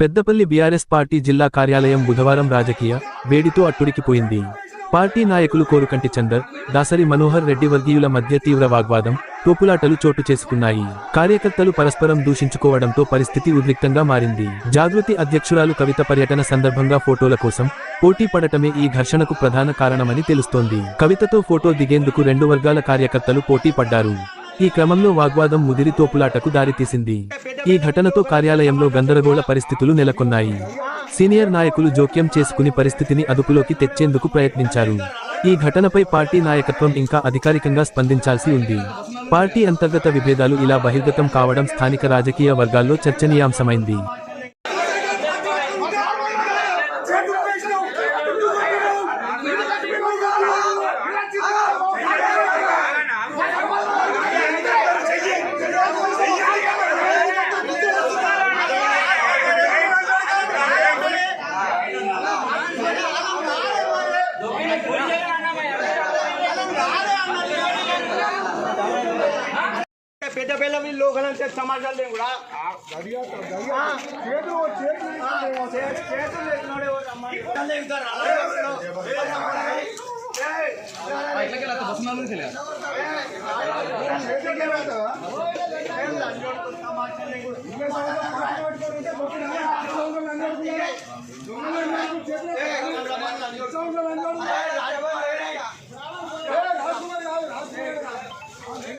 Peddapalli BRS party జిల్లా కార్యాలయం బుధవారం రాజకీయ వేడితో అట్టుడికిపోయింది. పార్టీ నాయకులు కోరుకంటి చందర్ దాసరి మనోహర్ రెడ్డి వర్గీయుల మధ్య తీవ్ర వాగ్వాదం తోపులాటలు చోటు చేసుకున్నాయి. కార్యకర్తలు పరస్పరం దూషించుకోవడంతో పరిస్థితి ఉద్రిక్తంగా మారింది. జాగృతి అధ్యక్షురాలు కవిత పర్యటన సందర్భంగా ఫోటోల కోసం పోటీ పడటమే ఈ ఘర్షణకు ప్రధాన కారణమని తెలుస్తోంది. కవితతో ఫోటో దిగేందుకు రెండు వర్గాల కార్యకర్తలు పోటీ పడ్డారు. ఈ క్రమంలో వాగ్వాదం ముదిరి తోపులాటకు దారితీసింది. ఈ ఘటనతో కార్యాలయంలో గందరగోళ పరిస్థితులు నెలకొన్నాయి. సీనియర్ నాయకులు జోక్యం చేసుకుని పరిస్థితిని అదుపులోకి తెచ్చేందుకు ప్రయత్నించారు. ఈ ఘటనపై పార్టీ నాయకత్వం ఇంకా అధికారికంగా స్పందించాల్సి ఉంది. పార్టీ అంతర్గత విభేదాలు ఇలా బహిర్గతం కావడం స్థానిక రాజకీయ వర్గాల్లో చర్చనీయాంశమైంది. పెద్ద పిల్ల వీళ్ళు లోకలంటే సమాజాలు లేవు కూడా ఆ, ఆ, చేతులు